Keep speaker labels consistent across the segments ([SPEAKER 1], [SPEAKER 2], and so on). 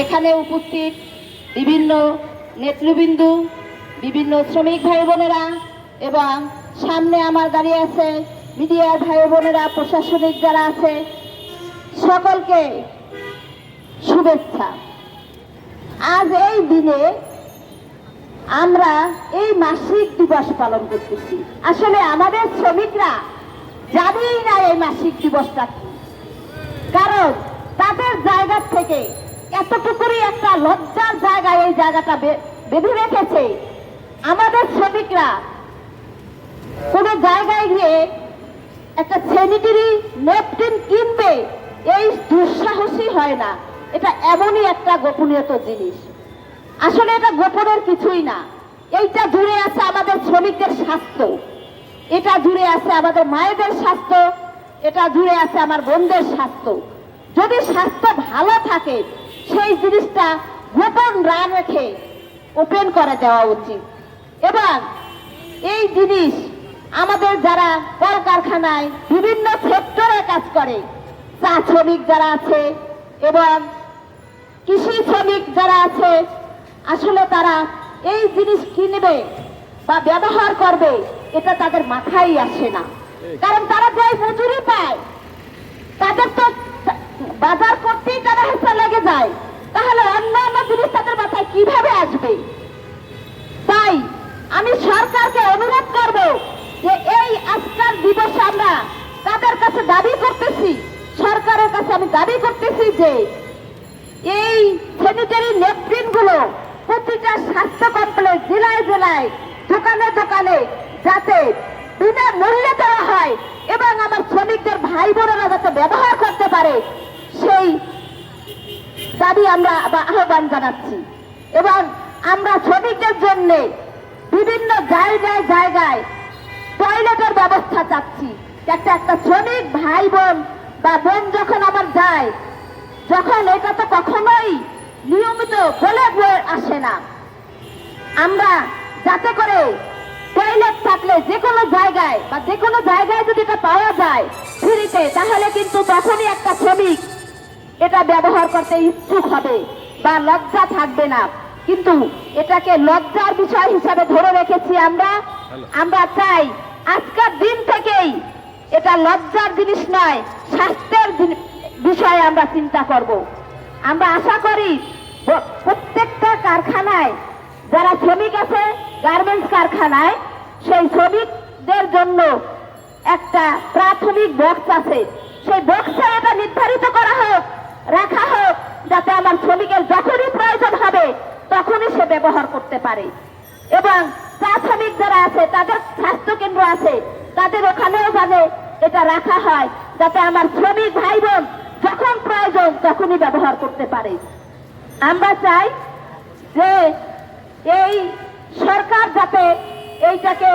[SPEAKER 1] এখানে উপস্থিত বিভিন্ন নেতৃবৃন্দু, বিভিন্ন শ্রমিক ভাই বোনেরা এবং সামনে আমার দাঁড়িয়ে আছে মিডিয়ার ভাই বোনেরা প্রশাসনিক যারা আছে, সকলকে শুভেচ্ছা। আজ এই দিনে আমরা এই মাসিক দিবস পালন করতেছি। আসলে আমাদের শ্রমিকরা জানেই না এই মাসিক দিবসটা কারণ তাদের জায়গা থেকে এতটুকুরই একটা লজ্জার জায়গায় এই জায়গাটা বেঁধে রেখেছে। আমাদের শ্রমিকরা কোনো জায়গায় গিয়ে একটা স্যানিটারি ন্যাপকিন কিনবে, এই দুঃসাহসী হয় না। এটা এমনই একটা গোপনীয়ত জিনিস। আসলে এটা গোপনের কিছুই না। এইটা জুড়ে আছে আমাদের শ্রমিকদের স্বাস্থ্য। এটা জুড়ে আছে আমাদের মায়েদের স্বাস্থ্য। এটা জুড়ে আছে আমার বোনদের স্বাস্থ্য। যদি স্বাস্থ্য ভালো থাকে সেই জিনিসটা গোপন না রেখে ওপেন করে দেওয়া উচিত। এবং এই জিনিস আমাদের যারা কলকারখানায় বিভিন্ন সেক্টরে কাজ করে, চা শ্রমিক যারা আছে এবং কৃষি শ্রমিক যারা আছে, আসলে তারা এই জিনিস কিনবে বা ব্যবহার করবে, এটা তাদের মাথায় আসে না। কারণ তারা যে মজুরি পায়, তাদের তো বাজার করতেই তারা হেসা লেগে যায়। তাহলে অন্য অন্য জিনিস তাদের মাথায় কীভাবে আসবে? তাই আমি সরকারকে অনুরোধ করব যে এই আজকাল দিবসে আমরা তাদের কাছে দাবি করতেছি, সরকারের কাছে আমি দাবি করতেছি যে এই স্যানিটারি ন্যাপকিনগুলো প্রতিটা স্বাস্থ্য কমপ্লেক্স জেলায় জেলায়, দোকানে দোকানে দাবি আমরা আহ্বান জানাচ্ছি। এবং আমরা শ্রমিকদের জন্য বিভিন্ন জায়গায় জায়গায় টয়লেটের ব্যবস্থা চাচ্ছি। একটা একটা শ্রমিক ভাই বোন বা বোন যখন আমার যায়, যখন এটা তো কখনোই নিয়মিত বলে বয়ে আসে না। আমরা যাতে করে টয়লেট থাকলে যে কোনো জায়গায় বা যে কোনো জায়গায় যদি এটা পাওয়া যায় ফ্রিতে, তাহলে কিন্তু তখনই একটা শ্রমিক এটা ব্যবহার করতে ইচ্ছুক হবে বা লজ্জা থাকবে না। কিন্তু এটাকে লজ্জার বিষয় হিসাবে ধরে রেখেছি আমরা। আমরা চাই আজকের দিন থেকেই এটা লজ্জার জিনিস নয় স্বাস্থ্যের বিষয়ে আমরা চিন্তা করব। আমরা আশা করি প্রত্যেকটা কারখানায় যারা শ্রমিক আছে গার্মেন্টস কারখানায় সেই শ্রমিকদের জন্য একটা প্রাথমিক বক্স আছে। সেই বক্সে এটা নির্ধারিত করা হোক। রাখা হোক, যাতে আমার শ্রমিকের যখনই প্রয়োজন হবে, তখনই সে ব্যবহার করতে পারে। এবং প্রাথমিক যারা আছে, তাদের স্বাস্থ্য কেন্দ্র আছে, তাদের ওখানেও যাতে এটা রাখা হয়, যাতে আমার শ্রমিক ভাই বোন যখন প্রয়োজন, তখনই ব্যবহার করতে পারে। আমরা চাই যে এই সরকার যাতে এইটাকে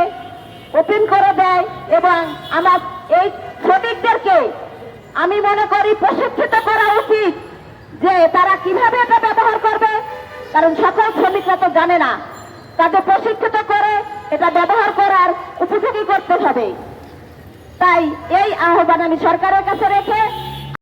[SPEAKER 1] ওপেন করে দেয় এবং আমার এই শ্রমিকদেরকে আমি মনে করি প্রশিক্ষিত করা উচিত যে তারা কীভাবে এটা ব্যবহার করবে। কারণ সকল শ্রমিকরা তো জানে না। তাকে প্রশিক্ষিত করে এটা ব্যবহার করার উপযোগী করতে হবে। তাই এই আহ্বান আমি সরকারের কাছে রেখে